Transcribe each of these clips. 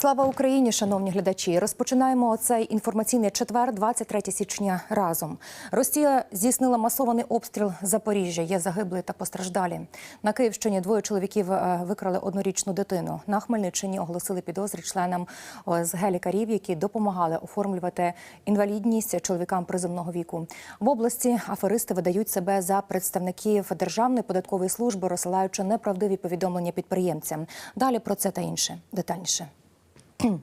Слава Україні, шановні глядачі! Розпочинаємо цей інформаційний четвер, 23 січня. Разом Росія здійснила масований обстріл Запоріжжя. Є загиблі та постраждалі. На Київщині двоє чоловіків е, викрали однорічну дитину. На Хмельниччині оголосили підозри членам ОСГ лікарів, які допомагали оформлювати інвалідність чоловікам приземного віку. В області аферисти видають себе за представників Державної податкової служби, розсилаючи неправдиві повідомлення підприємцям. Далі про це та інше детальніше.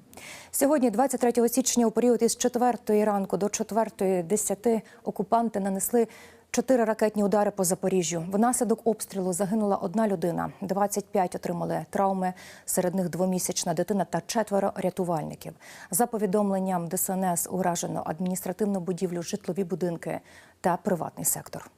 Сьогодні, 23 січня, у період із 4 ранку до 4.10 окупанти нанесли чотири ракетні удари по Запоріжжю. Внаслідок обстрілу загинула одна людина, 25 отримали травми, серед них двомісячна дитина та четверо рятувальників. За повідомленням ДСНС уражено адміністративну будівлю, житлові будинки та приватний сектор.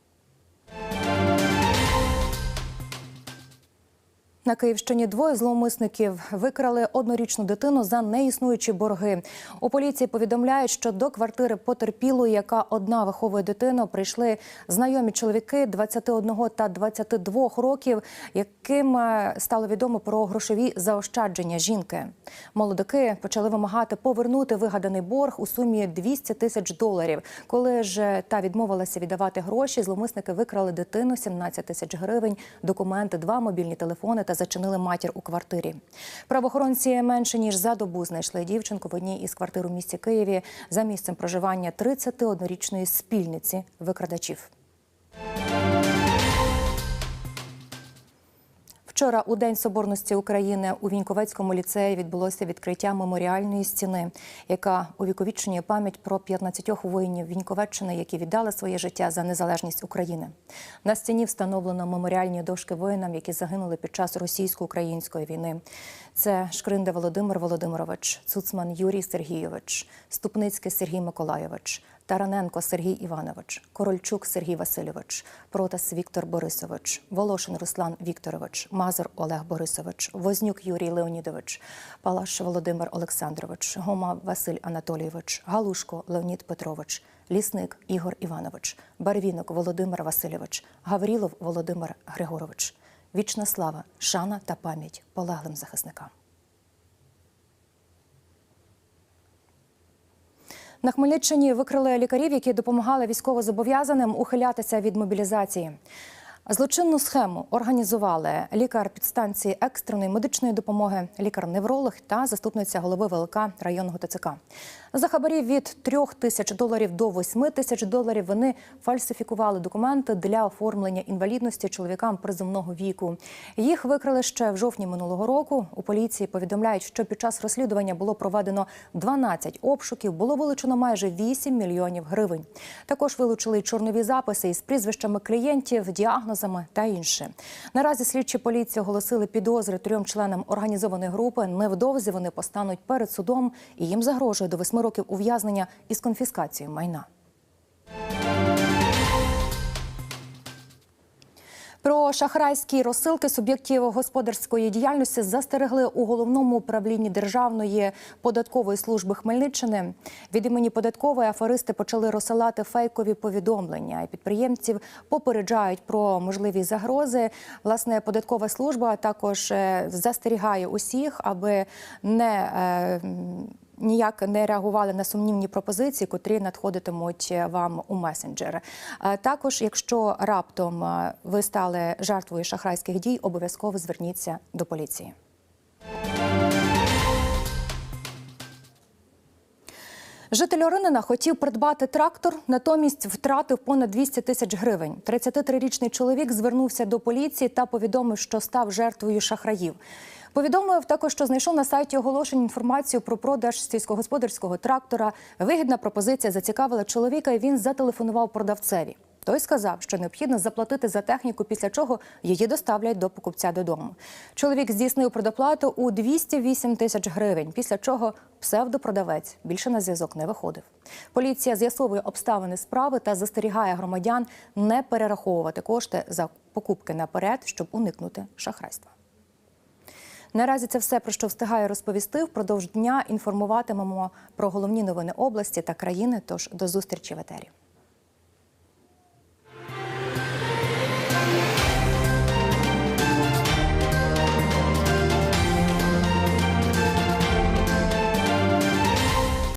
На Київщині двоє зловмисників викрали однорічну дитину за неіснуючі борги. У поліції повідомляють, що до квартири потерпілої, яка одна виховує дитину, прийшли знайомі чоловіки 21 та 22 років, яким е, стало відомо про грошові заощадження жінки. Молодики почали вимагати повернути вигаданий борг у сумі 200 тисяч доларів. Коли ж та відмовилася віддавати гроші, зловмисники викрали дитину 17 тисяч гривень, документи, два мобільні телефони та зачинили матір у квартирі. Правоохоронці менше ніж за добу знайшли дівчинку в одній із квартир у місті Києві за місцем проживання 31-річної спільниці викрадачів. Вчора у День Соборності України у Віньковецькому ліцеї відбулося відкриття меморіальної стіни, яка увіковічнює пам'ять про 15 воїнів Віньковеччини, які віддали своє життя за незалежність України. На стіні встановлено меморіальні дошки воїнам, які загинули під час російсько-української війни. Це Шкринда Володимир Володимирович, Цуцман Юрій Сергійович, Ступницький Сергій Миколайович. Тараненко Сергій Іванович, Корольчук Сергій Васильович, Протас Віктор Борисович, Волошин Руслан Вікторович, Мазур Олег Борисович, Вознюк Юрій Леонідович, Палаш Володимир Олександрович, Гома Василь Анатолійович, Галушко Леонід Петрович, Лісник Ігор Іванович, Барвінок Володимир Васильович, Гаврілов Володимир Григорович. Вічна слава, шана та пам'ять полеглим захисникам. На Хмельниччині викрили лікарів, які допомагали військовозобов'язаним ухилятися від мобілізації. Злочинну схему організували лікар підстанції екстреної медичної допомоги, лікар-невролог та заступниця голови ВЛК районного ТЦК. За хабарів від 3 тисяч доларів до 8 тисяч доларів вони фальсифікували документи для оформлення інвалідності чоловікам приземного віку. Їх викрили ще в жовтні минулого року. У поліції повідомляють, що під час розслідування було проведено 12 обшуків, було вилучено майже 8 мільйонів гривень. Також вилучили чорнові записи із прізвищами клієнтів, діагнозами та інше. Наразі слідчі поліції оголосили підозри трьом членам організованої групи. Невдовзі вони постануть перед судом і їм загрожує до восьми років ув'язнення із конфіскацією майна. Про шахрайські розсилки суб'єктів господарської діяльності застерегли у головному управлінні Державної податкової служби Хмельниччини. Від імені податкової аферисти почали розсилати фейкові повідомлення. І Підприємців попереджають про можливі загрози. Власне, податкова служба також е, застерігає усіх, аби не е, ніяк не реагували на сумнівні пропозиції, котрі надходитимуть вам у месенджер. Е, Також, якщо раптом е, ви стали жертвою шахрайських дій, обов'язково зверніться до поліції. Житель Оринина хотів придбати трактор, натомість втратив понад 200 тисяч гривень. 33-річний чоловік звернувся до поліції та повідомив, що став жертвою шахраїв. Повідомив також, що знайшов на сайті оголошень інформацію про продаж сільськогосподарського трактора. Вигідна пропозиція зацікавила чоловіка, і він зателефонував продавцеві. Той сказав, що необхідно заплатити за техніку, після чого її доставлять до покупця додому. Чоловік здійснив предоплату у 208 тисяч гривень, після чого псевдопродавець більше на зв'язок не виходив. Поліція з'ясовує обставини справи та застерігає громадян не перераховувати кошти за покупки наперед, щоб уникнути шахрайства. Наразі це все про що встигаю розповісти. Впродовж дня інформуватимемо про головні новини області та країни. Тож до зустрічі в етері.